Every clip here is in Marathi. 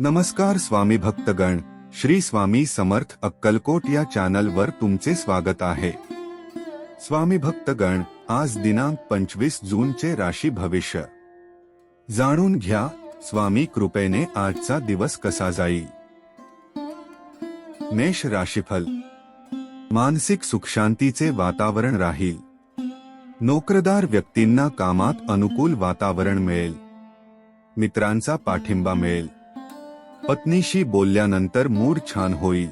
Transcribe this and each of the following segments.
नमस्कार स्वामी भक्तगण श्री स्वामी समर्थ अक्कलकोट या चॅनलवर तुमचे स्वागत आहे. स्वामी भक्तगण आज दिनांक पंचवीस जूनचे राशी भविष्य. जाणून घ्या स्वामी कृपेने आजचा दिवस कसा जाईल? मेष राशीफल. मानसिक सुखशांतीचे वातावरण राहील. नोकरदार व्यक्तींना कामात अनुकूल वातावरण मिळेल. मित्रांचा पाठिंबा मिळेल. पत्नीशी बोलल्यानंतर मूड छान होईल.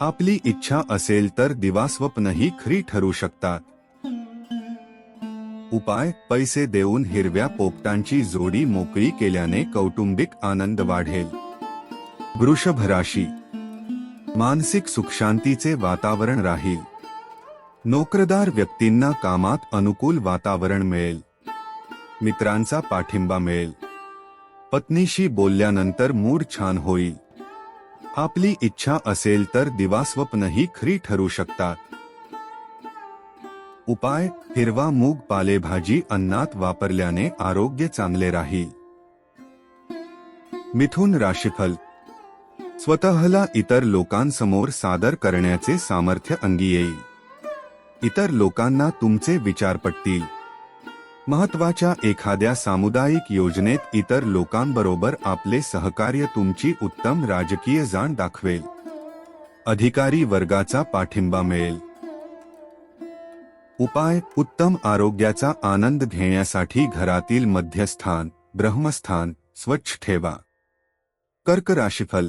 आपली इच्छा असेल तर दिवास्वप्नही खरी ठरू शकतात. उपाय पैसे देऊन हिरव्या पोपटांची जोडी मोकळी केल्याने कौटुंबिक आनंद वाढेल. वृषभ राशी मानसिक सुखशांतीचे वातावरण राहील. नोकरदार व्यक्तींना कामात अनुकूल वातावरण मिळेल. मित्रांचा पाठिंबा मिळेल. पत्नीशी बोलल्यानंतर मूड छान होईल आपली इच्छा असेल तर दिवास्वप्नही खरी ठरू शकतात. उपाय हिरवा मूग पालेभाजी अन्नात वापरल्याने आरोग्य चांगले राहील. मिथुन राशीफल. स्वतःला इतर लोकांसमोर सादर करण्याचे सामर्थ्य अंगी येईल. इतर लोकांना तुमचे विचार पटतील. महत्त्वाच्या एखाद्या सामुदायिक योजनेत इतर लोकांबरोबर आपले सहकार्य तुमची उत्तम राजकीय जाण दाखवेल. अधिकारी वर्गाचा पाठिंबा मिळेल. उपाय उत्तम आरोग्याचा आनंद घेण्यासाठी घरातील मध्यस्थान ब्रह्मस्थान स्वच्छ ठेवा. कर्क राशीफल.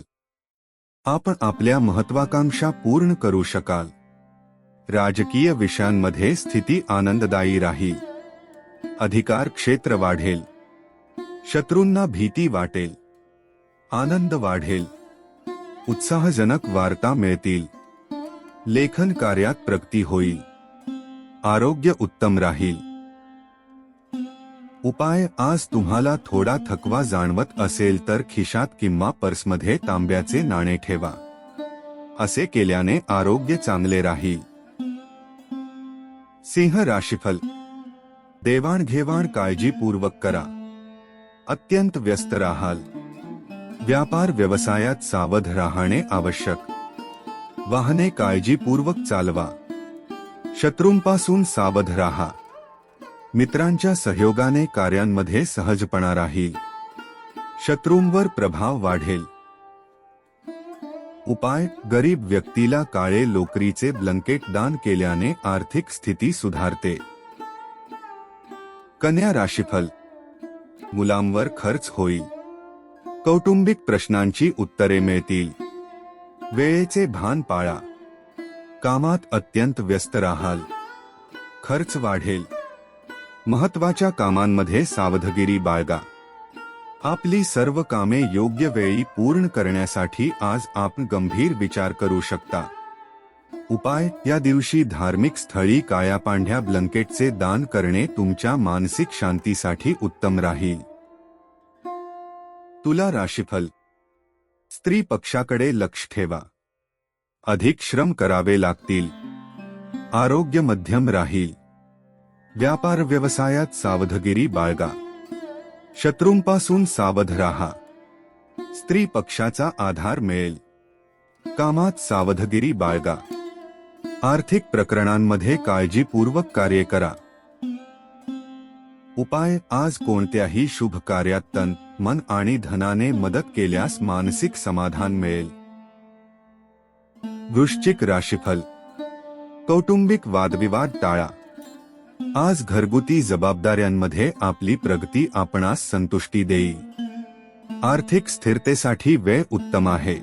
आपण आपल्या महत्वाकांक्षा पूर्ण करू शकाल. राजकीय विषयांमध्ये स्थिती आनंददायी राहील. अधिकार क्षेत्र वाढेल. शत्रूंना भीती वाटेल. आनंद वाढेल. उत्साहजनक वार्ता मिळतील. लेखन कार्यात प्रगती होईल. आरोग्य उत्तम राहील. उपाय आज तुम्हाला थोडा थकवा जाणवत असेल तर खिशात किंवा पर्समध्ये तांब्याचे नाणे ठेवा. असे केल्याने आरोग्य चांगले राहील. सिंह राशीफल देवाणघेवाण काळजीपूर्वक करा. अत्यंत व्यस्त राहाल. व्यापार व्यवसायात सावध राहणे आवश्यक. वाहने काळजीपूर्वक चालवा. शत्रूंपासून सावध राहा. मित्रांच्या सहयोगाने कार्यांमध्ये सहजपणा राहील. शत्रूंवर प्रभाव वाढेल. उपाय गरीब व्यक्तीला काळे लोकरीचे ब्लंकेट दान केल्याने आर्थिक स्थिती सुधारते. कन्या राशीफल. मुलांवर खर्च होईल. कौटुंबिक प्रश्नांची उत्तरे मिळतील. वेळेचे भान पाळा. कामात अत्यंत व्यस्त राहाल. खर्च वाढेल. महत्त्वाच्या कामांमध्ये सावधगिरी बाळगा. आपली सर्व कामे योग्य वेळी पूर्ण करण्यासाठी आज आपण गंभीर विचार करू शकता. उपाय या दिवशी धार्मिक स्थळी काळ्या पांढ्या ब्लंकेटचे दान करणे तुमच्या मानसिक शांतीसाठी उत्तम राहील. तुला राशीफल. स्त्री पक्षाकडे लक्ष ठेवा. अधिक श्रम करावे लागतील. आरोग्य मध्यम राहील. व्यापार व्यवसायात सावधगिरी बाळगा. शत्रूंपासून सावध राहा. स्त्री पक्षाचा आधार मिळेल. कामात सावधगिरी बाळगा. आर्थिक प्रकरणांमध्ये काळजीपूर्वक कार्य करा. उपाय आज कोणत्याही शुभ कार्यात तन मन आणि धनाने मदत केल्यास मानसिक समाधान मिळेल. वृश्चिक राशीफल. कौटुंबिक वादविवाद टाळा. आज घरगुती जबाबदाऱ्यांमध्ये आपली प्रगती आपणास संतुष्टी देईल. आर्थिक स्थिरतेसाठी वेळ उत्तम आहे.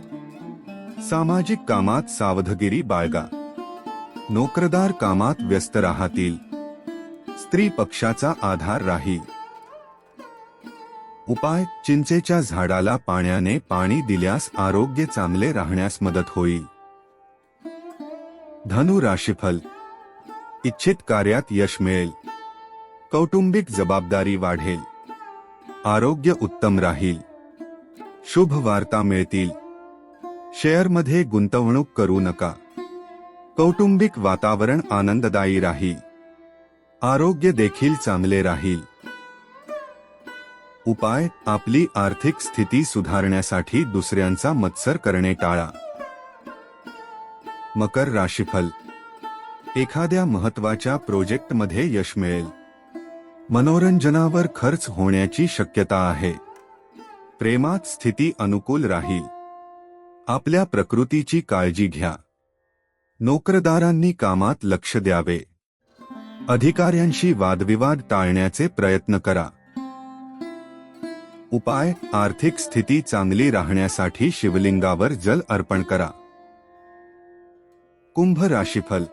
सामाजिक कामात सावधगिरी बाळगा. नोकरदार कामात व्यस्त राहतील. स्त्री पक्षाचा आधार राहील उपाय चिंचेच्या झाडाला पाण्याने पाणी दिल्यास आरोग्य चांगले राहण्यास मदत होईल. धनु राशीफल. इच्छित कार्यात यश मिळेल. कौटुंबिक जबाबदारी वाढेल. आरोग्य उत्तम राहील. शुभ वार्ता मिळतील. शेअरमध्ये गुंतवणूक करू नका. कौटुंबिक वातावरण आनंददायी राहील. आरोग्य देखील चांगले राहील. उपाय आपली आर्थिक स्थिती सुधारण्यासाठी दुसऱ्यांचा मत्सर करणे टाळा. मकर राशीफल. एखाद्या महत्त्वाच्या प्रोजेक्टमध्ये यश मिळेल. मनोरंजनावर खर्च होण्याची शक्यता आहे. प्रेमात स्थिती अनुकूल राहील. आपल्या प्रकृतीची काळजी घ्या. नोकरदारांनी कामात लक्ष द्यावे. अधिकाऱ्यांशी वादविवाद टाळण्याचे प्रयत्न करा. उपाय आर्थिक स्थिती चांगली राहण्यासाठी शिवलिंगावर जल अर्पण करा. कुंभ राशीफल.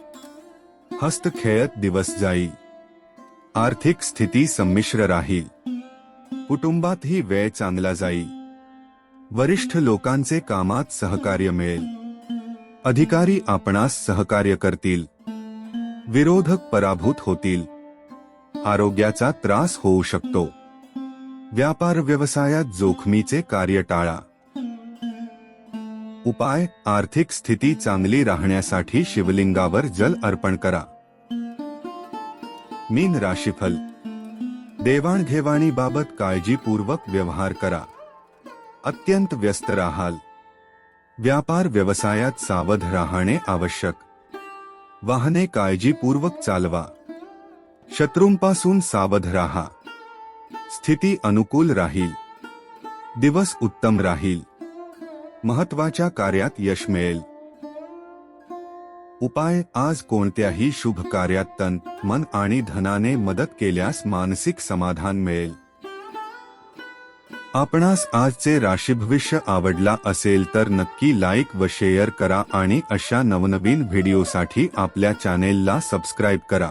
हस्त खेळत दिवस जाईल. आर्थिक स्थिती संमिश्र राहील. कुटुंबातही वेळ चांगला जाईल. वरिष्ठ लोकांचे कामात सहकार्य मिळेल. अधिकारी आपणास सहकार्य करतील. विरोधक पराभूत होतील. आरोग्याचा त्रास होऊ शकतो. व्यापार व्यवसायात जोखमीचे कार्य टाळा. उपाय आर्थिक स्थिती चांगली राहण्यासाठी शिवलिंगावर जल अर्पण करा. मीन राशीफल. देवाणघेवाणीबाबत काळजीपूर्वक व्यवहार करा. अत्यंत व्यस्त राहाल. व्यापार व्यवसायात सावध राहणे आवश्यक. वाहने काळजीपूर्वक चालवा. शत्रूंपासून सावध राहा. स्थिती अनुकूल राहील. दिवस उत्तम राहील. महत्त्वाच्या कार्यात यश मिळेल. उपाय आज कोणत्याही शुभ कार्यात तन मन आणि धनाने मदत केल्यास मानसिक समाधान मिळेल. आपणास आजचे राशी भविष्य आवडला असेल तर नक्की लाईक व शेअर करा आणि अशा नवनवीन व्हिडिओसाठी आपल्या चॅनेलला सबस्क्राईब करा.